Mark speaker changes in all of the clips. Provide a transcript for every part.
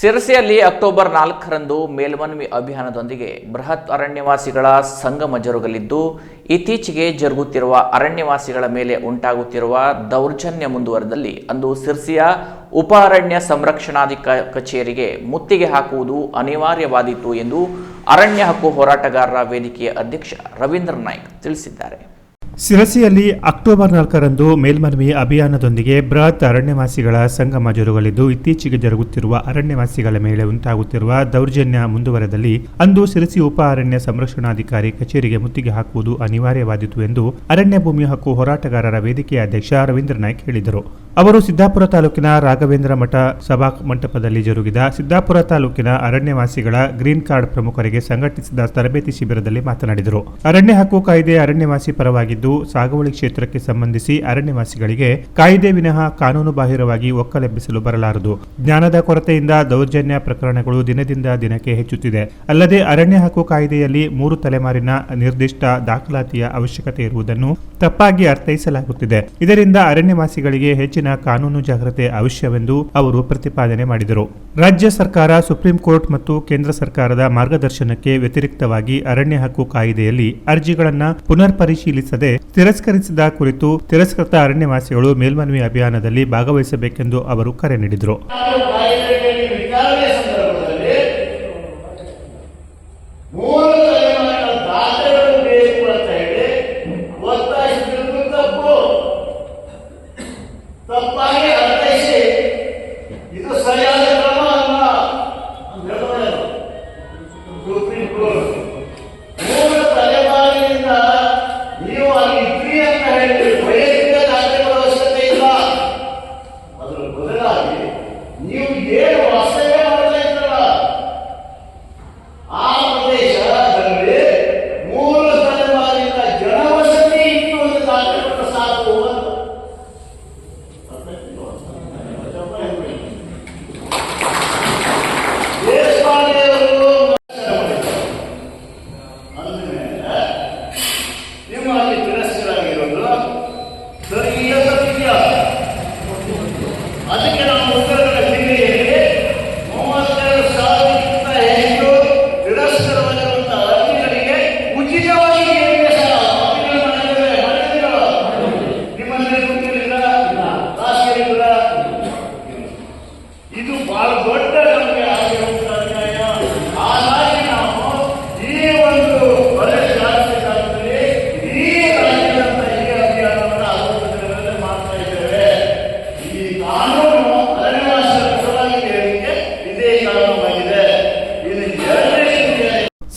Speaker 1: ಸಿರಸಿಯಲ್ಲಿ October ನಾಲ್ಕರಂದು ಮೇಲ್ಮನವಿ ಅಭಿಯಾನದೊಂದಿಗೆ ಬೃಹತ್ ಅರಣ್ಯವಾಸಿಗಳ ಸಂಗಮ ಜರುಗಲಿದ್ದು, ಇತ್ತೀಚೆಗೆ ಜರುಗುತ್ತಿರುವ ಅರಣ್ಯವಾಸಿಗಳ ಮೇಲೆ ಉಂಟಾಗುತ್ತಿರುವ ದೌರ್ಜನ್ಯ ಮುಂದುವರೆದಲ್ಲಿ ಅಂದು ಸಿರ್ಸಿಯ ಉಪ ಅರಣ್ಯ ಸಂರಕ್ಷಣಾಧಿಕ ಕಚೇರಿಗೆ ಮುತ್ತಿಗೆ ಹಾಕುವುದು ಅನಿವಾರ್ಯವಾದೀತು ಎಂದು ಅರಣ್ಯ ಹಕ್ಕು ಹೋರಾಟಗಾರರ ವೇದಿಕೆಯ ಅಧ್ಯಕ್ಷ ರವೀಂದ್ರ ನಾಯ್ಕ್ ತಿಳಿಸಿದ್ದಾರೆ.
Speaker 2: ಸಿರಸಿಯಲ್ಲಿ ಅಕ್ಟೋಬರ್ ನಾಲ್ಕರಂದು ಮೇಲ್ಮನವಿ ಅಭಿಯಾನದೊಂದಿಗೆ ಬೃಹತ್ ಅರಣ್ಯವಾಸಿಗಳ ಸಂಗಮ ಜರುಗಲಿದ್ದು, ಇತ್ತೀಚೆಗೆ ಜರುಗುತ್ತಿರುವ ಅರಣ್ಯವಾಸಿಗಳ ಮೇಲೆ ಉಂಟಾಗುತ್ತಿರುವ ದೌರ್ಜನ್ಯ ಮುಂದುವರೆದಲ್ಲಿ ಅಂದು ಸಿರಸಿ ಉಪ ಅರಣ್ಯ ಸಂರಕ್ಷಣಾಧಿಕಾರಿ ಕಚೇರಿಗೆ ಮುತ್ತಿಗೆ ಹಾಕುವುದು ಅನಿವಾರ್ಯವಾದಿತು ಎಂದು ಅರಣ್ಯ ಭೂಮಿ ಹಕ್ಕು ಹೋರಾಟಗಾರರ ವೇದಿಕೆಯ ಅಧ್ಯಕ್ಷ ರವೀಂದ್ರ ನಾಯ್ಕ್ ಹೇಳಿದರು. ಅವರು ಸಿದ್ದಾಪುರ ತಾಲೂಕಿನ ರಾಘವೇಂದ್ರ ಮಠ ಸಭಾ ಮಂಟಪದಲ್ಲಿ ಜರುಗಿದ ಸಿದ್ದಾಪುರ ತಾಲೂಕಿನ ಅರಣ್ಯವಾಸಿಗಳ ಗ್ರೀನ್ ಕಾರ್ಡ್ ಪ್ರಮುಖರಿಗೆ ಸಂಘಟಿಸಿದ ತರಬೇತಿ ಶಿಬಿರದಲ್ಲಿ ಮಾತನಾಡಿದರು. ಅರಣ್ಯ ಹಕ್ಕು ಕಾಯ್ದೆ ಅರಣ್ಯವಾಸಿ ಪರವಾಗಿದ್ದು ಸಾಗುವಳಿ ಕ್ಷೇತ್ರಕ್ಕೆ ಸಂಬಂಧಿಸಿ ಅರಣ್ಯವಾಸಿಗಳಿಗೆ ಕಾಯ್ದೆ ವಿನಃ ಕಾನೂನು ಬಾಹಿರವಾಗಿ ಒಕ್ಕಲೆಬ್ಬಿಸಲು ಬರಲಾರದು. ಜ್ಞಾನದ ಕೊರತೆಯಿಂದ ದೌರ್ಜನ್ಯ ಪ್ರಕರಣಗಳು ದಿನದಿಂದ ದಿನಕ್ಕೆ ಹೆಚ್ಚುತ್ತಿದೆ. ಅಲ್ಲದೆ ಅರಣ್ಯ ಹಕ್ಕು ಕಾಯ್ದೆಯಲ್ಲಿ ಮೂರು ತಲೆಮಾರಿನ ನಿರ್ದಿಷ್ಟ ದಾಖಲಾತಿಯ ಅವಶ್ಯಕತೆ ಇರುವುದನ್ನು ತಪ್ಪಾಗಿ ಅರ್ಥೈಸಲಾಗುತ್ತಿದೆ. ಇದರಿಂದ ಅರಣ್ಯವಾಸಿಗಳಿಗೆ ಹೆಚ್ಚಿನ ಕಾನೂನು ಜಾಗ್ರತೆ ಅವಶ್ಯವೆಂದು ಅವರು ಪ್ರತಿಪಾದನೆ ಮಾಡಿದರು. ರಾಜ್ಯ ಸರ್ಕಾರ, ಸುಪ್ರೀಂ ಕೋರ್ಟ್ ಮತ್ತು ಕೇಂದ್ರ ಸರ್ಕಾರದ ಮಾರ್ಗದರ್ಶನಕ್ಕೆ ವ್ಯತಿರಿಕ್ತವಾಗಿ ಅರಣ್ಯ ಹಕ್ಕು ಕಾಯ್ದೆಯಲ್ಲಿ ಅರ್ಜಿಗಳನ್ನು ಪುನರ್ ಪರಿಶೀಲಿಸದೆ ತಿರಸ್ಕರಿಸಿದ ಕುರಿತು ತಿರಸ್ಕೃತ ಅರಣ್ಯವಾಸಿಗಳು ಮೇಲ್ಮನವಿ ಅಭಿಯಾನದಲ್ಲಿ ಭಾಗವಹಿಸಬೇಕೆಂದು ಅವರು ಕರೆ ನೀಡಿದರು.
Speaker 3: ಇದು ಬಹಳ ದೊಡ್ಡ ನಮಗೆ ಆಗಿರುವಂತ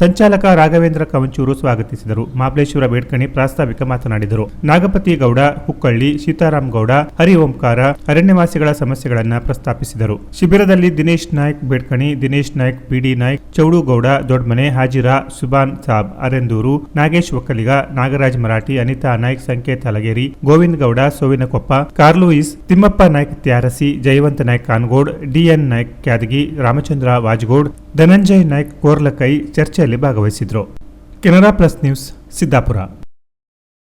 Speaker 2: ಸಂಚಾಲಕ ರಾಘವೇಂದ್ರ ಕವಂಚೂರು ಸ್ವಾಗತಿಸಿದರು. ಮಾಬಲೇಶ್ವರ ಬೇಡ್ಕಣಿ ಪ್ರಾಸ್ತಾವಿಕ ಮಾತನಾಡಿದರು. ನಾಗಪತಿ ಗೌಡ, ಹುಕ್ಕಳ್ಳಿ, ಸೀತಾರಾಮ್ ಗೌಡ ಹರಿ ಓಂಕಾರ ಅರಣ್ಯವಾಸಿಗಳ ಸಮಸ್ಯೆಗಳನ್ನು ಪ್ರಸ್ತಾಪಿಸಿದರು. ಶಿಬಿರದಲ್ಲಿ ದಿನೇಶ್ ನಾಯ್ಕ್ ಬೇಡ್ಕಣಿ, ದಿನೇಶ್ ನಾಯ್ಕ್, ಪಿಡಿ ನಾಯ್ಕ್ ಚೌಡುಗೌಡ ದೊಡ್ಮನೆ ಹಾಜಿರಾ ಸುಬಾನ್ ಸಾಬ್, ಅರೆಂದೂರು, ನಾಗೇಶ್ ಒಕ್ಕಲಿಗ, ನಾಗರಾಜ್ ಮರಾಠಿ, ಅನಿತಾ ನಾಯ್ಕ್, ಸಂಕೇತ್ ಅಲಗೇರಿ ಗೋವಿಂದ ಗೌಡ, ಸೋವಿನಕೊಪ್ಪ ಕಾರ್ಲೂಯಿಸ್ ತಿಮ್ಮಪ್ಪ ನಾಯ್ಕ್ ತ್ಯಾರಸಿ ಜಯವಂತ ನಾಯ್ಕ್ ಕಾನ್ಗೋಡ್ ಡಿಎನ್ ನಾಯ್ಕ್ ಕ್ಯಾದಗಿ, ರಾಮಚಂದ್ರ ವಾಜ್ಗೋಡ್, ಧನಂಜಯ್ ನಾಯ್ಕ್ ಕೋರ್ಲಕೈ, ಚರ್ಚೆಯಲ್ಲಿ ಭಾಗವಹಿಸಿದ್ರು. Canara plus news Siddapur.